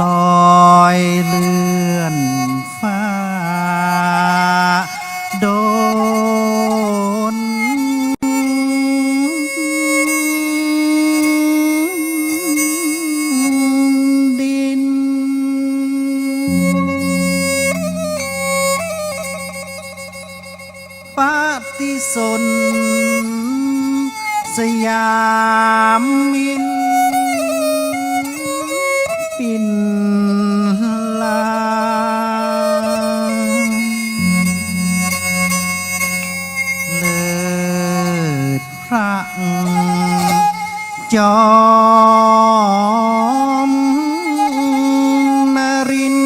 ลอยเลื่อนฟ้า โดน ดิน ปาติสน สยามมิน จอมนริน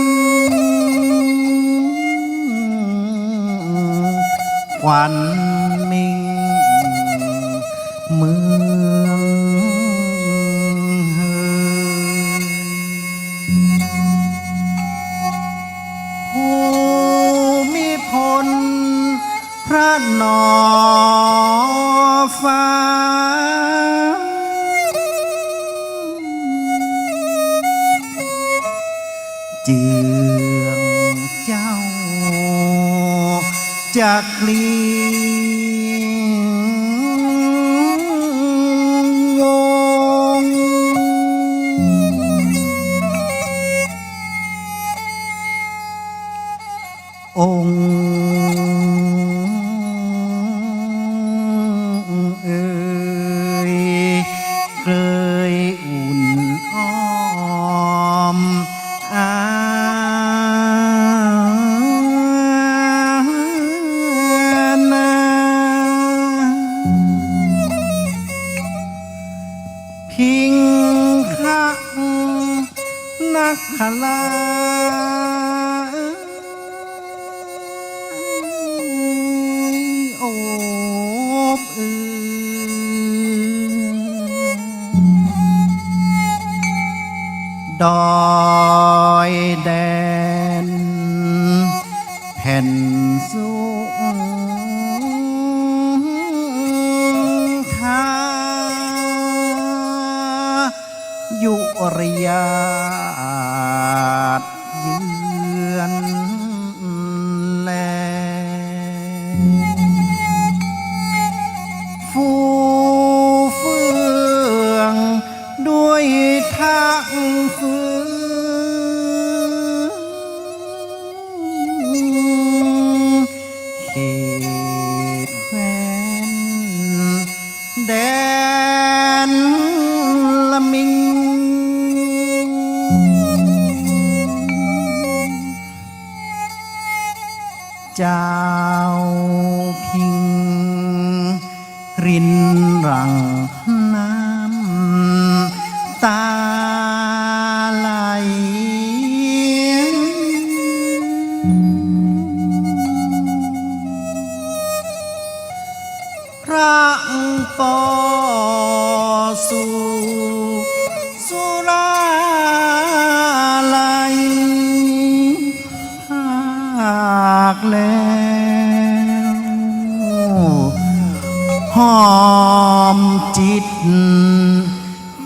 ขวัญมิงเมืองเฮยภูมิพลพระนอฟ้ เจืองเจ้าจากลี พิงคักนักขลาโอบอืดอยแดนแผ่น ยุริยาตเยือนแลฟู เจ้าพิง รินรังน้ำตาไหลพระปอ แล้ว หอมจิต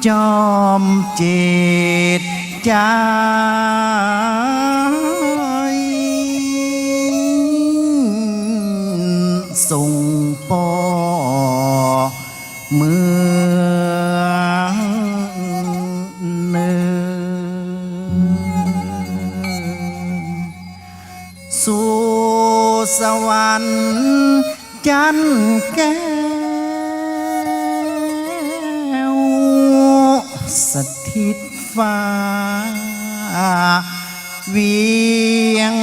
จอมเจตใจส่งปอเมืองเนินสู่ สวรรค์จันแก้วสถิตฟ้าวียง